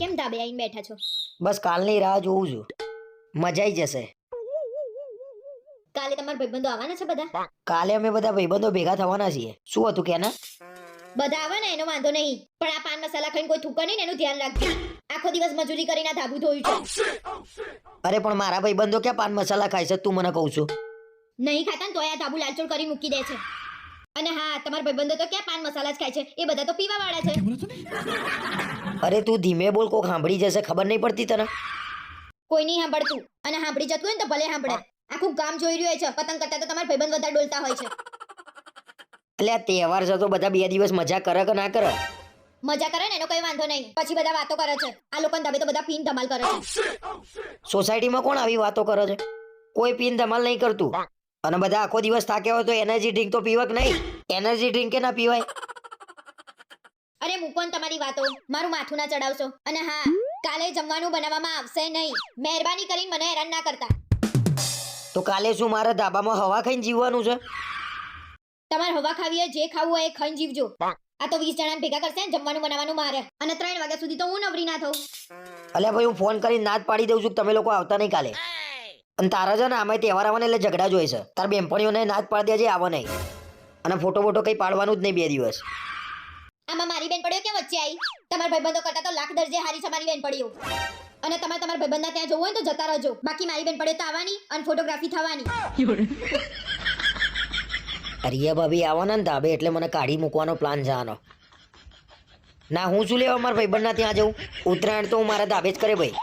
કેમ ધાબે આવીને બેઠા છો? બસ કાલની રાહ જોઉં છું. મજા આવી જશે. કાલે તમારા ભાઈબંધો આવવાના છે બધા? કાલે અમે બધા ભાઈબંધો ભેગા થવાના છીએ. શું હતું કે ના બધા આવે ને એનો વાંધો નહીં. પણ આ પાન મસાલા ખાઈને કોઈ થૂકે નહીં ને એનું ધ્યાન રાખજો. આખો દિવસ મજૂરી કરીને આ ધાબુ ધોયું છે. અરે પણ મારા ભાઈબંધો ક્યાં પાન મસાલા ખાય છે તું મને કહું છું. નહીં ખાતા ને તો આ ધાબુ લાલચોળ કરી મૂકી દે છે. અને હા તમારા ભાઈબંધો તો ક્યાં પાન મસાલા જ ખાય છે? એ બધા તો પીવા વાળા છે. અરે તું ધીમે બોલ કોક સાંભળી જશે ખબર નહીં પડતી તને. કોઈ નહીં સાંભળતું. અને સાંભળી જતું હોય ને તો ભલે સાંભળે. આખું ગામ જોઈ રહ્યું હોય છે. પતંગ કરતા તો તમારા ભાઈબંધ વધારે ડોલતા હોય છે. એટલે આ તહેવાર છે તો બધા બે દિવસ મજા કરે કે ના કરે? મજા કરે ને એનો કોઈ વાંધો નહીં. પછી બધા વાતો કરે છે. આ લોકોને ધાબે તો બધા પીન ધમાલ કરે છે. સોસાયટીમાં કોણ આવી વાતો કરે છે? કોઈ પીન ધમાલ નહીં કરતું. અને બધા આખો દિવસ થાક્યા હોય તો એનર્જી ડ્રિંક તો પીવક નહીં. એનર્જી ડ્રિંક કે ના પીવાય? અરે મૂકો ને તમારી વાતો મારું માથું ના ચડાવશો. અને હા કાલે જમવાનું બનાવવામાં આવશે નહીં. મહેરબાની કરીને મને હેરાન ના કરતા. તો કાલે શું મારે ધાબામાં હવા ખાઈને જીવવાનું છે? તમારે હવા ખાવી હોય જે ખાવું હોય એ ખાઈને જીવજો. આ તો વીસ જણા ભેગા કરશે ને જમવાનું બનાવવાનું મારે. અને ત્રણ વાગ્યા સુધી તો હું નવરી ના થઉં. અલ્યા ભાઈ હું ફોન કરીને ના જ પાડી દઉં છું કે તમે લોકો આવતા નહીં કાલે. અને તારા છે ને આમાં તહેવાર આવવાને એટલે ઝઘડા જોઈએ છે. તાર બેનપણીઓને ના જ પાડી દેજે આવો નહીં. અને ફોટો ફોટો કઈ પાડવાનું જ નહીં બે દિવસ. આમાં મારી બેન પડ્યો ક્યાં વચ્ચે આવી તમારા ભાઈબંધો કરતા તો લાખ દરજે હારી છે બેન પડ્યો. અને તમારે તમારા ભાઈબંધના ત્યાં જવું હોય તો જતા રહેજો. બાકી મારી બેન પડ્યો તો આવવાની અને ફોટોગ્રાફી થવાની. અરે ભાભી, આવવાના ને ધાબે એટલે મને કાઢી મૂકવાનો પ્લાન આનો. ના, હું શું લેવા મારા ભાઈબંધના ત્યાં જઉં? ઉત્તરાયણ તો હું મારા ધાબે જ કરે ભાઈ.